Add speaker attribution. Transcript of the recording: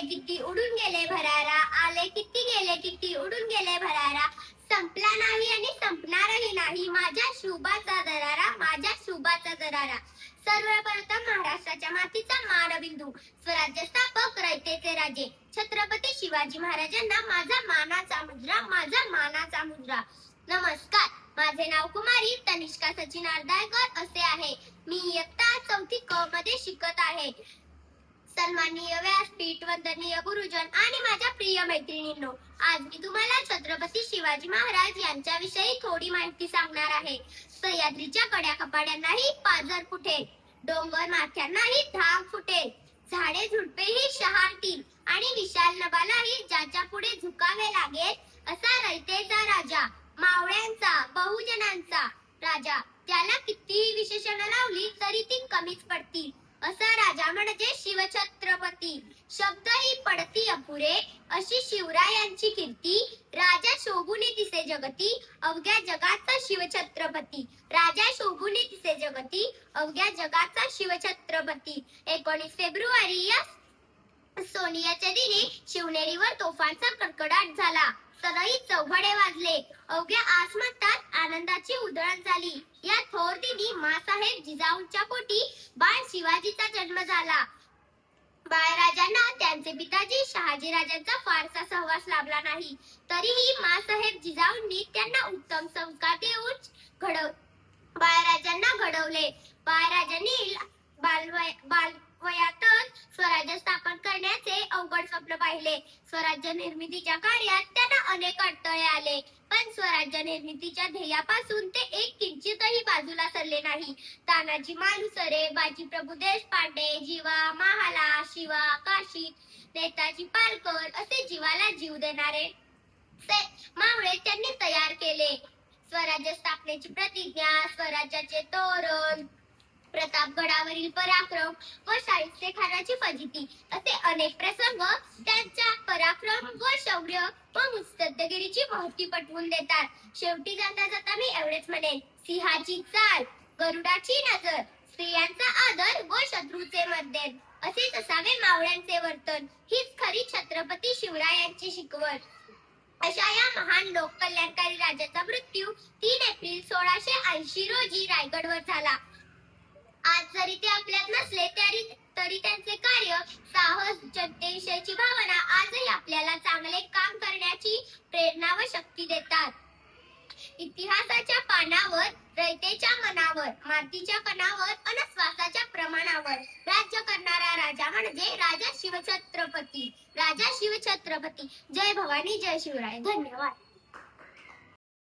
Speaker 1: किती उडून गेले भरारा. आले किती गेले किती उडून गेले भरारा. संपला नाही आणि संपणारही नाही. माझ्या शुभाचा दरारा माझ्या शुभाचा दरारा. सर्वप्रथम महाराष्ट्राच्या मातीचा मानबिंदू. स्वराज्य स्थापक रयतेचे राजे. छत्रपती शिवाजी महाराजांना माझा मानाचा मुद्रा माझा मानाचा मुद्रा. नमस्कार. माझे नाव कुमारी तनिष्का सचिन अर्धाळकर असे आहे. मी इयत्ता चौथी क मध्ये शिकत आहे. सन्माननीय व्यासपीठ वंदनीय गुरुजन आणि माझ्या प्रिय मैत्रिणींनो आज मी तुम्हाला छत्रपती शिवाजी महाराज यांच्याविषयी थोडी माहिती सांगणार आहे. सह्याद्रीच्या कड्या कपाड्यांनाही पाजर फुटेल डोंगर माथ्यांनाही धाग फुटेल झाडे झुडपेही शहारतील आणि विशाल नभालाही ज्याच्या पुढे झुकावे लागेल असा रयतेचा राजा मावळ्यांचा बहुजनांचा राजा. त्याला कितीही विशेषणं लावली तरी ती कमीच पडतील. असा राजा म्हणजे शिवछत्रपती. शब्दही पडती अपुरे अशी शिवरायांची कीर्ती राजा शोभुनी दिसे जगती अवघ्या जगाचा शिवछत्रपती. राजा शोभुनी दिसे जगती अवघ्या जगाचा शिवछत्रपती. एकोणीस फेब्रुवारी या सोनियाच्या दिनी शिवनेरीवर तोफांचा कडकडाट झाला. सनई चौघडे वाजले. अवघ्या आसमंतात आनंदाची उधळण झाली. या थोर दिनी मासाहेब जिजाऊंच्या पोटी बाळ शिवाजीचा जन्म झाला. बाळराजांना त्यांचे पिताजी शहाजी राजांचा फारसा सहवास लाभला नाही. तरीही मासाहेब जिजाऊंनी त्यांना उत्तम संस्कार देऊन घडव बाळराजांना घडवले. बाळराजांनी बालवय बालवयातच स्वराज्य स्थापन पाहिले. स्वराज्य निर्मितीच्या कार्यात त्यांना अनेक अडथळे आले. पण स्वराज्य निर्मितीच्या ध्येयापासून ते एक किंचितही बाजूला सरले नाही. तानाजी मालुसरे बाजीप्रभू देशपांडे जीवा महाला शिवा काशी नेताजी पालकर असे जीवाला जीव देणारे मावळे त्यांनी तयार केले. स्वराज्य स्थापनेची प्रतिज्ञा स्वराज्याचे तोरण प्रतापगडावरील पराक्रम व शाहिस्ते खानाची फजिती असे अनेक प्रसंग पराक्रम व शौर्य व मुत्सद्देगिरीची महती पटवून देतात. शेवटी जाता जाता मी एवढेच म्हणेन. सिंहाची चाल गरुडाची नजर स्त्रियांचा आदर व शत्रूचे मध्यन असेच असावे मावळ्यांचे वर्तन. हीच खरी छत्रपती शिवरायांची शिकवण. अशा या महान लोककल्याणकारी राजाचा मृत्यू तीन एप्रिल सोळाशे ऐंशी रोजी रायगडवर झाला. जरी ते आपल्यात नसले तरी तरी त्यांचे कार्य साहस जनतेविषयीची भावना आजही आपल्याला चांगले काम करण्याची प्रेरणा व शक्ती देतात. इतिहासाच्या पानावर रयतेच्या मनावर मातीच्या कणावर आणि श्वासाच्या प्रमाणावर राज्य करणारा राजा म्हणजे राजा शिवछत्रपती. राजा शिवछत्रपती. जय भवानी जय शिवराय. धन्यवाद.